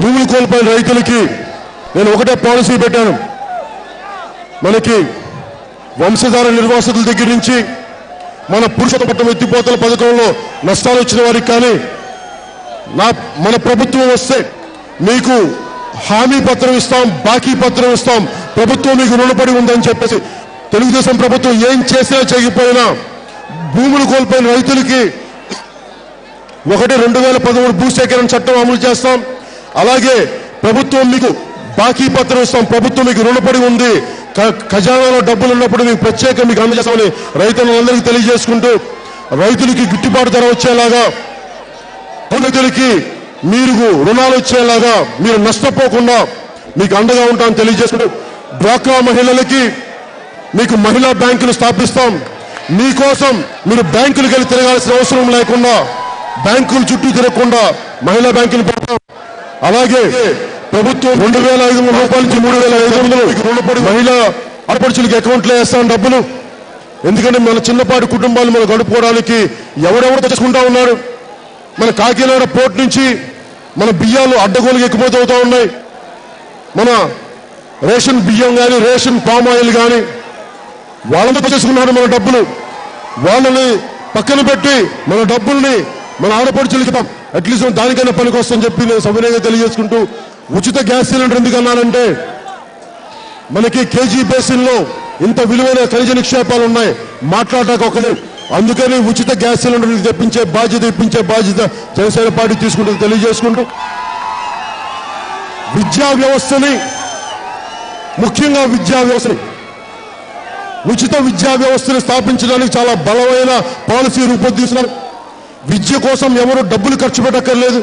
భూములు కోల్పోయిన రైతులకి నేను ఒకటే పాలసీ పెట్టాను. మనకి వంశధార నిర్వాసితుల దగ్గర నుంచి మన పురుషత పట్టం ఎత్తిపోతల పథకంలో నష్టాలు వచ్చిన వారికి కానీ నా మన ప్రభుత్వం వస్తే మీకు హామీ పత్రం ఇస్తాం బాకీ పత్రం ఇస్తాం. ప్రభుత్వం మీకు రుణపడి ఉందని చెప్పేసి తెలుగుదేశం ప్రభుత్వం ఏం చేసినా చేయకపోయినా భూములు కోల్పోయిన రైతులకి ఒకటి రెండు వేల పదమూడు భూసేకరణ చట్టం అమలు చేస్తాం. అలాగే ప్రభుత్వం మీకు బాకీ పత్రం ఇస్తాం. ప్రభుత్వం మీకు రుణపడి ఉంది. క- ఖజానాలో డబ్బులు ఉన్నప్పుడు మీకు ప్రత్యేక మీకు అందజేస్తామని రైతులందరికీ తెలియజేసుకుంటూ రైతులకి గిట్టుబాటు ధర వచ్చేలాగా రైతులకి మీరు రుణాలు వచ్చేలాగా మీరు నష్టపోకుండా మీకు అండగా ఉంటామని తెలియజేసుకుంటూ డ్వాక్రా మహిళలకి మీకు మహిళా బ్యాంకులు స్థాపిస్తాం. మీకోసం మీరు బ్యాంకులకు వెళ్ళి తిరగాల్సిన అవసరం లేకుండా బ్యాంకులు చుట్టూ తిరగకుండా మహిళా బ్యాంకులు పెడతాం. అలాగే ప్రభుత్వం రెండు వేల ఐదు వందల రూపాయల నుంచి మూడు వేల ఐదు వందలు రుణపడి మహిళా ఆడపడుచులకి అకౌంట్లో వేస్తాం డబ్బులు. ఎందుకంటే మన చిన్నపాటి కుటుంబాలు మనం గడుపుకోవడానికి ఎవరెవరు తెచ్చుకుంటా ఉన్నారు? మన కాకినాడ పోర్ట్ నుంచి మన బియ్యాలు అడ్డగోలుగా ఎక్కిపోతూ అవుతూ ఉన్నాయి. మన రేషన్ బియ్యం కానీ రేషన్ పామ్ ఆయిల్ కానీ వాళ్ళంతా చేసుకున్నారు మన డబ్బులు. వాళ్ళని పక్కన పెట్టి మన డబ్బుల్ని మన ఆడపడుచులకి ఇద్దాం అట్లీస్ట్ దానికైనా పనికి వస్తుందని చెప్పి నేను సవినయంగా తెలియజేసుకుంటూ ఉచిత గ్యాస్ సిలిండర్ ఎందుకు అన్నానంటే మనకి కేజీ బేసిన్లో ఇంత విలువైన ఖనిజ నిక్షేపాలు ఉన్నాయి. మాట్లాడటానికి ఒకటి అందుకని ఉచిత గ్యాస్ సిలిండర్ తెప్పించే బాధ్యత ఇప్పించే బాధ్యత జనసేన పార్టీ తీసుకుంటుంది తెలియజేసుకుంటూ. విద్యా వ్యవస్థని ముఖ్యంగా విద్యా వ్యవస్థని ఉచిత విద్యా వ్యవస్థను స్థాపించడానికి చాలా బలమైన పాలసీ రూపొందిస్తున్నారు. విద్య కోసం ఎవరు డబ్బులు ఖర్చు పెట్టక్కర్లేదు.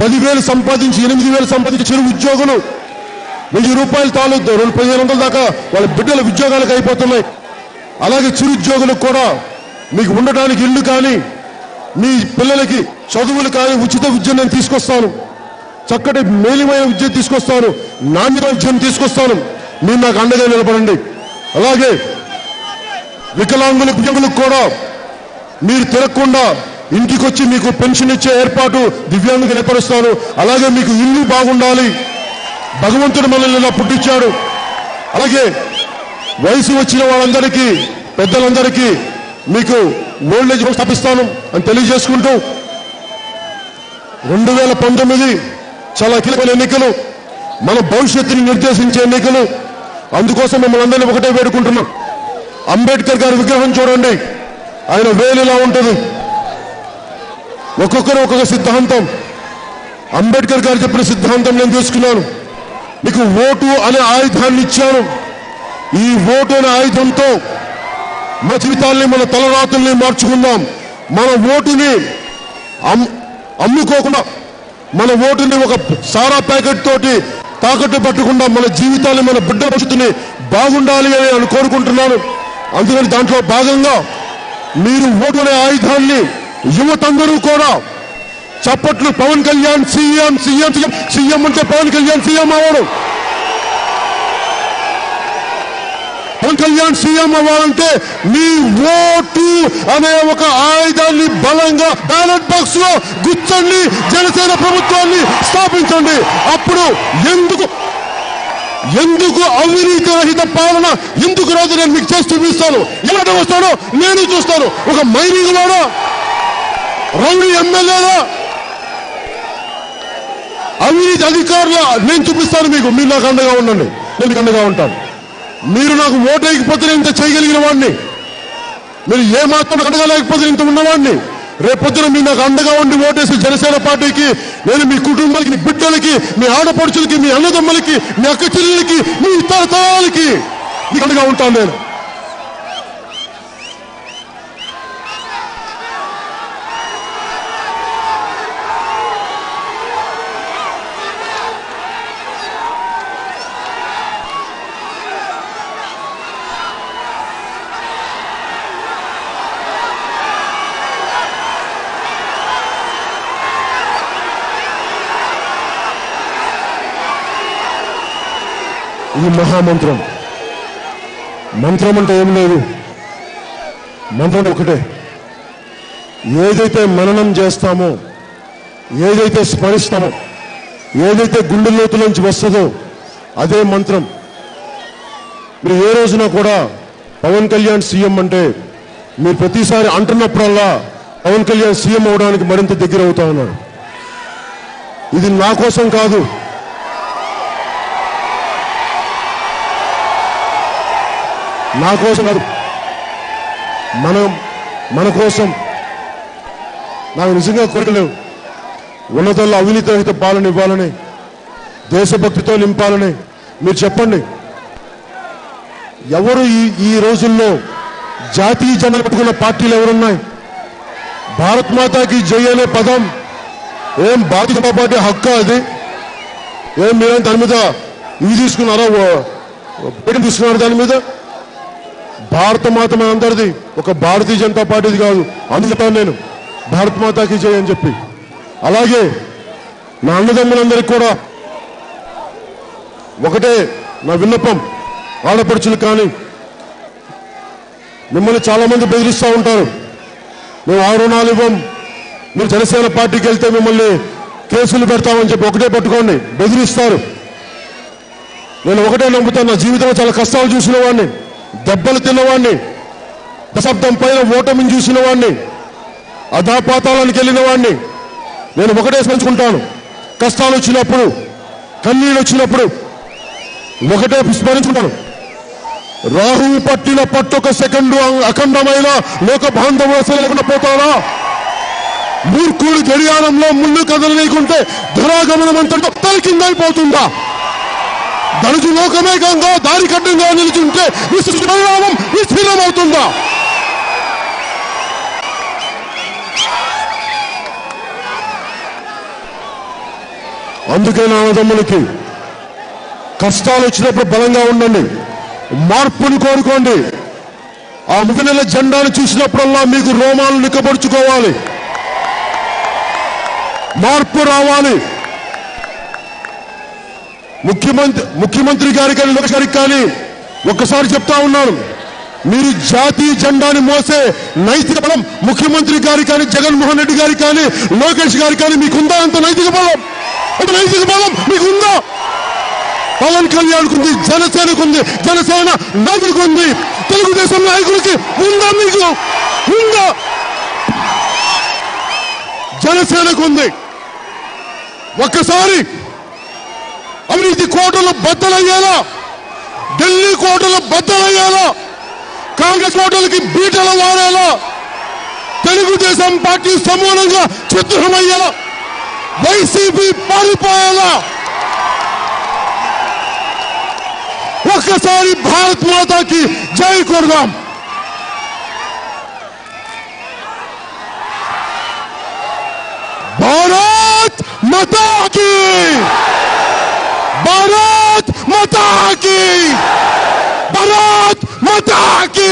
పదివేలు సంపాదించి ఎనిమిది వేలు సంపాదించి చిరు ఉద్యోగులు. వెయ్యి రూపాయలు తాలు రెండు పదిహేను వందల దాకా వాళ్ళ బిడ్డల ఉద్యోగాలకు అయిపోతున్నాయి. అలాగే చిరుద్యోగులకు కూడా మీకు ఉండటానికి ఇల్లు కానీ మీ పిల్లలకి చదువులు కానీ ఉచిత విద్య నేను తీసుకొస్తాను. చక్కటి మేలిమైన విద్య తీసుకొస్తాను. నాణ్యత విద్యను తీసుకొస్తాను. మీరు నాకు అండగా నిలబడండి. అలాగే వికలాంగుల వికలాంగులకు కూడా మీరు తిరగకుండా ఇంటికి వచ్చి మీకు పెన్షన్ ఇచ్చే ఏర్పాటు దివ్యాంగులకు ఏర్పరుస్తాను అలాగే మీకు ఇల్లు బాగుండాలి. భగవంతుడు మనల్ని ఇలా పుట్టించాడు. అలాగే వయసు వచ్చిన వాళ్ళందరికీ పెద్దలందరికీ మీకు ఓల్డ్ ఏజ్ స్థాపిస్తాను అని తెలియజేసుకుంటూ రెండు వేల పంతొమ్మిది చాలా కీలకమైన ఎన్నికలు మన భవిష్యత్తుని నిర్దేశించే ఎన్నికలు. అందుకోసం మిమ్మల్ని అందరినీ ఒకటే వేడుకుంటున్నాం. అంబేద్కర్ గారి విగ్రహం చూడండి. ఆయన వేలు ఇలా ఉంటుంది. ఒక్కొక్కరు ఒక్కొక్క సిద్ధాంతం. అంబేద్కర్ గారు చెప్పిన సిద్ధాంతం నేను తీసుకున్నాను మీకు ఓటు అనే ఆయుధాన్ని ఇచ్చాను. ఈ ఓటు అనే ఆయుధంతో మన జీవితాల్ని మన తలరాతుల్ని మార్చుకుందాం. మన ఓటుని అమ్ముకోకుండా మన ఓటుని ఒక సారా ప్యాకెట్ తోటి తాకట్టు పట్టకుండా మన జీవితాన్ని మన బిడ్డ భవిష్యత్తుని బాగుండాలి అని నేను కోరుకుంటున్నాను. అందుకని దాంట్లో భాగంగా మీరు ఓటు అనే ఆయుధాన్ని యువతందరూ కూడా చప్పట్లు Pawan Kalyan CM CM CM CM అంటే పవన్ కళ్యాణ్ సీఎం అవ్వడు. పవన్ కళ్యాణ్ సీఎం అవ్వాలంటే మీ ఓటు అనే ఒక ఆయుధాన్ని బలంగా బ్యాలెట్ బాక్స్లో గుచ్చండి జనసేన ప్రభుత్వాన్ని స్థాపించండి. అప్పుడు ఎందుకు ఎందుకు అవినీతి రహిత పాలన ఎందుకు రాదు? నేను మీకు చేసి చూపిస్తాను ఎలా వస్తాడో? నేను చూస్తాను. ఒక మైనింగ్ వాడో రౌడీ ఎమ్మెల్యేనా అవినీతి అధికారుల నేను చూపిస్తాను మీకు. మీరు నాకు అండగా ఉండండి. నేను అండగా ఉంటాను. మీరు నాకు ఓటేయకపోతే ఇంత చేయగలిగిన వాడిని. మీరు ఏ మాత్రం అడగలేకపోతే ఇంత ఉన్నవాడిని. రేపొద్దున మీరు నాకు అండగా ఉండి ఓటేసి జనసేన పార్టీకి నేను మీ కుటుంబానికి మీ బిడ్డలకి మీ ఆడపడుచులకి మీ అన్నదమ్ములకి మీ అక్క చెల్లెలకి మీ తరతరాలకి మీకు అండగా ఉంటాను నేను. ఇది మహామంత్రం. మంత్రం అంటే ఏం లేదు. మంత్రం ఒకటే. ఏదైతే మననం చేస్తామో ఏదైతే స్మరిస్తామో ఏదైతే గుండె లోతులోంచి వస్తుందో అదే మంత్రం. మీరు ఏ రోజున కూడా పవన్ కళ్యాణ్ సీఎం అంటే మీరు ప్రతిసారి అంటున్నప్పుడల్లా పవన్ కళ్యాణ్ సీఎం అవడానికి మరింత దగ్గర అవుతా ఉన్నారు. ఇది నా కోసం కాదు. నా కోసం కాదు మనం మన కోసం. నాకు నిజంగా కోరికలేవు ఉన్నతల్లో అవినీతి రహిత పాలన ఇవ్వాలని దేశభక్తితో నింపాలని మీరు చెప్పండి. ఎవరు ఈ ఈ రోజుల్లో జాతీయ జెండా పెట్టుకున్న పార్టీలు ఎవరున్నాయి? భారత్ మాతాకి జై అనే పదం ఏం భారతీయ జనతా పార్టీ హక్కు అది? ఏం మీరేం దాని మీద ఇవి తీసుకున్నారా? పేటెంట్ తీసుకున్నారు దాని మీద? భారత మాత మన అందరిది ఒక భారతీయ జనతా పార్టీది కాదు. అందుకు నేను భారత మాతాకి జై అని చెప్పి. అలాగే నా అన్నదమ్ములందరికీ కూడా ఒకటే నా విన్నపం. ఆడపడుచులు కానీ మిమ్మల్ని చాలామంది బెదిరిస్తూ ఉంటారు. మేము ఆ రుణాలు ఇవ్వం. మీరు జనసేన పార్టీకి వెళ్తే మిమ్మల్ని కేసులు పెడతామని చెప్పి ఒకటే పట్టుకోండి. బెదిరిస్తారు. నేను ఒకటే నమ్ముతాను. నా జీవితంలో చాలా కష్టాలు చూసిన వాడిని. దెబ్బలు తిన్నవాడిని దశాబ్దం పైన ఓటమిని చూసిన వాడిని అధాపాతాళానికి వెళ్ళిన వాడిని నేను ఒకటే స్మరించుకుంటాను కష్టాలు వచ్చినప్పుడు కన్నీళ్ళు వచ్చినప్పుడు ఒకటే స్మరించుకుంటాను. రాహువు పట్టిన పట్టొక సెకండు అఖండమైన లోక బాంధవ లేకుండా పోతారా మూర్ఖుడు గడియారంలో ముళ్ళు కదలనీకుంటే ధరాగమనం అంతటా తలకిందైపోతుందా దళితు లోకమే గంగా దారి కట్టంగా నిలుచుంటే విస్తృత పరిణామం విస్తీర్ణమవుతుందా? అందుకే నా అన్నదమ్ములకి కష్టాలు వచ్చినప్పుడు బలంగా ఉండండి మార్పుని కోరుకోండి. ఆ ముఖనెల జెండాను చూసినప్పుడల్లా మీకు రోమాలు నిక్కబడుచుకోవాలి మార్పు రావాలి. ముఖ్యమంత్రి ముఖ్యమంత్రి గారి కానీ లోకేష్ గారికి కానీ ఒక్కసారి చెప్తా ఉన్నాను. మీరు జాతీయ జెండాని మోసే నైతిక బలం ముఖ్యమంత్రి గారి కానీ జగన్మోహన్ రెడ్డి గారి కానీ లోకేష్ గారి కానీ మీకుందా? అంత నైతిక బలం? అంత నైతిక బలం మీకుందా? పవన్ కళ్యాణ్ ఉంది జనసేనకు ఉంది జనసేన నాయకుడికి ఉంది తెలుగుదేశం నాయకుడికి ఉందా మీకు? ఉందా? జనసేనకు ఉంది. ఒక్కసారి అవినీతి కోటలు బద్దలయ్యేలా ఢిల్లీ కోటలు బద్దలయ్యేలా కాంగ్రెస్ కోటలకి బీటలు వారేలా తెలుగుదేశం పార్టీ సమూలంగా చిత్రమయ్యేలా వైసీపీ పారిపోయేలా ఒక్కసారి భారత్ మాతాకి జై కొడదాం భారత్ మాతాకి భారత్ మాతాకి భారత్ మాతాకి